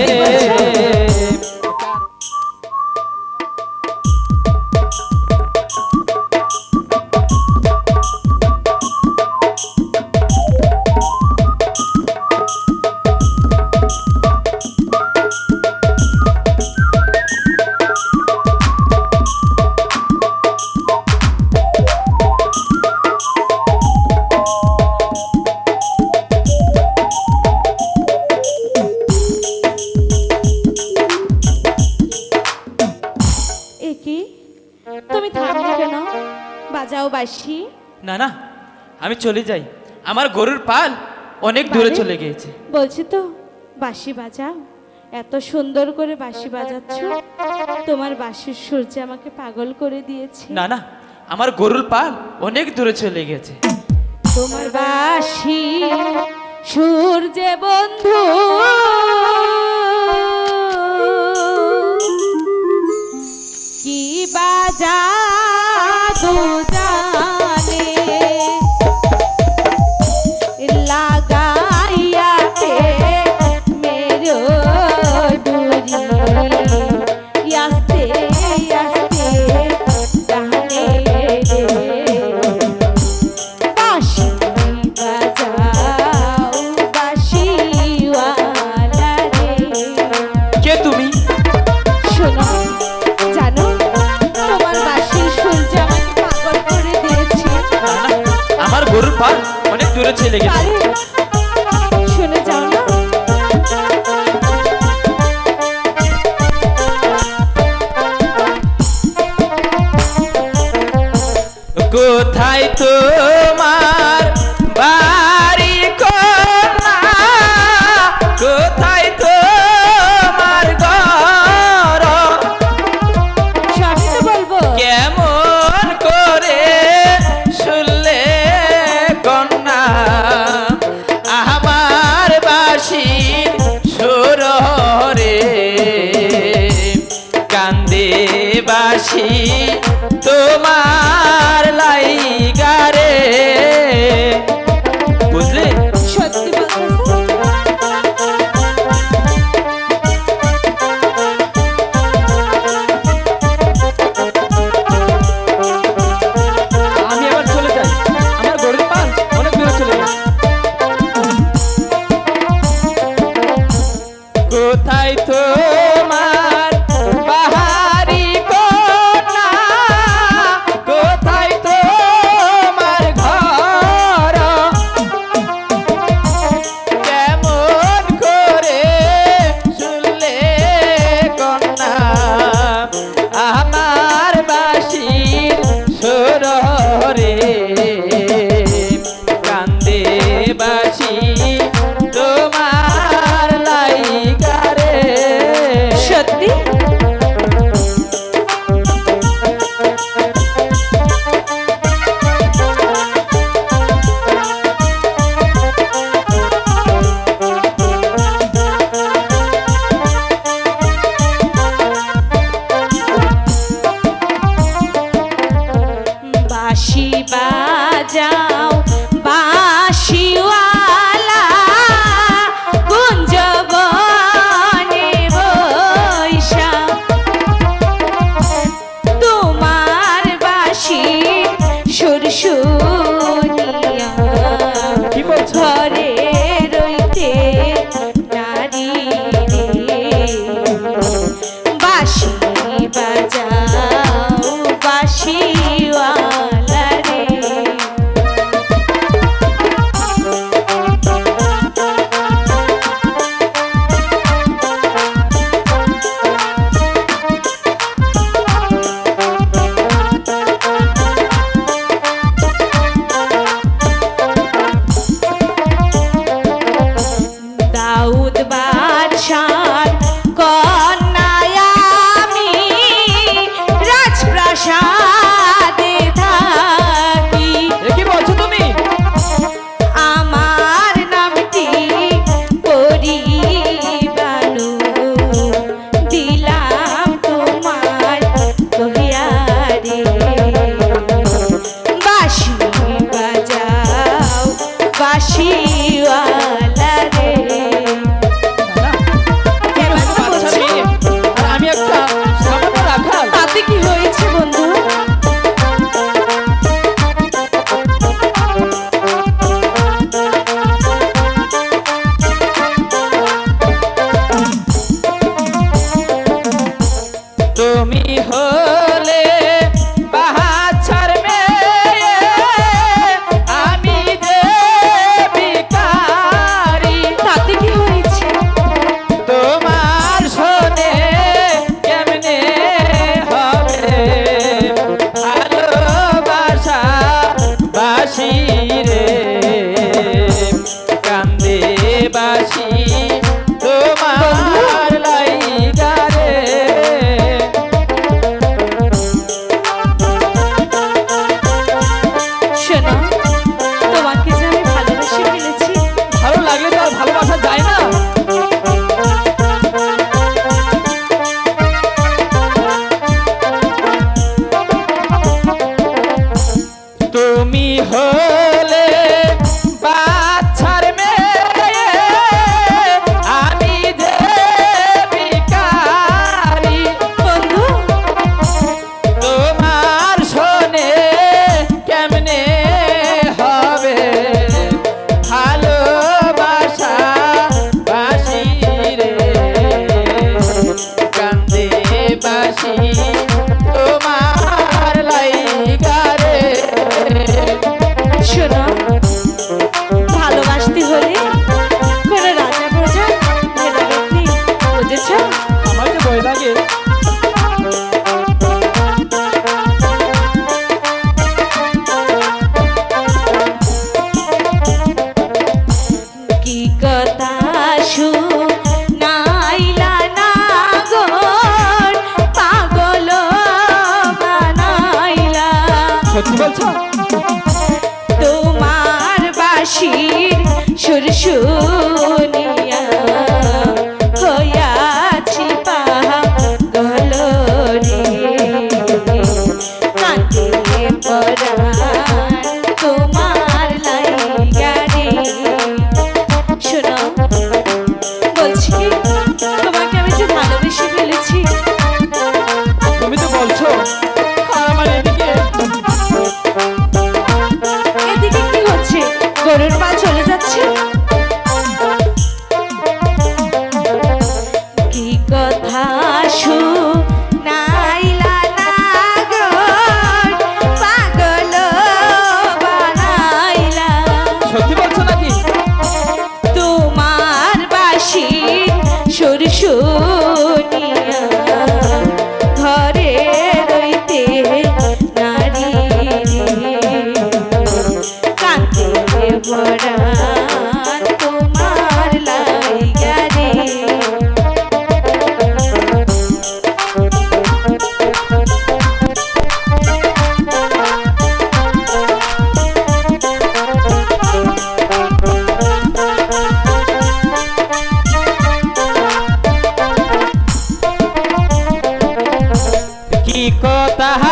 Este querer. বাজাও বাঁশি না না আমি চলে যাই। আমার গরুর পাল অনেক দূরে? চলে গিয়েছে। বলছি তো বাঁশি বাজাও? এত সুন্দর করে বাঁশি বাজাচ্ছ? তোমার বাঁশির সুর যে আমাকে পাগল করে দিয়েছে। না না আমার গরুর পাল অনেক দূরে চলে গেছে তোমার বাঁশি সুর যে বন্ধু। অনেক দূরে চলে গেছে আরে শুনে যাও না। কোথায় তোমার কোথায় তোমার যাও বাসিওয়ালা গুঞ্জবনে তোমার বাসি ঘরে machine. তোমার বাসির সুর শুন কথা